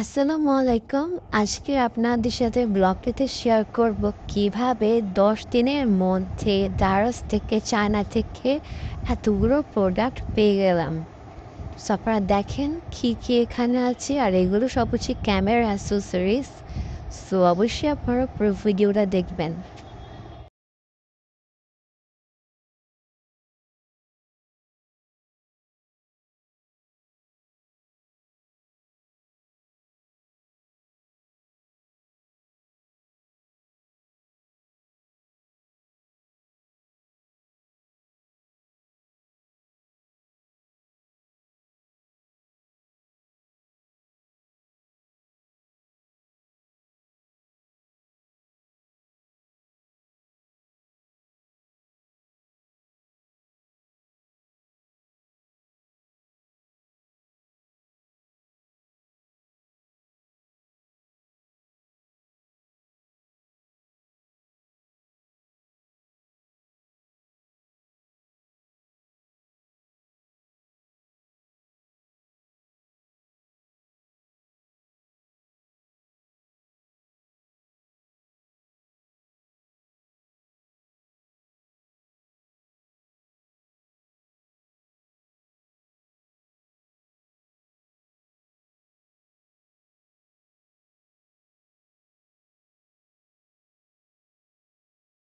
আসসালামু আলাইকুম। আজকে আপনাদের সাথে ব্লগটিতে শেয়ার করব কীভাবে দশ দিনের মধ্যে দারস থেকে চায়না থেকে এতগুলো প্রোডাক্ট পেয়ে গেলাম। সো আপনারা দেখেন কী কী এখানে আছে আর এগুলো সব হচ্ছে ক্যামেরা অ্যাসেসরিজ সো অবশ্যই আপনারা পুরো ভিডিওটা দেখবেন।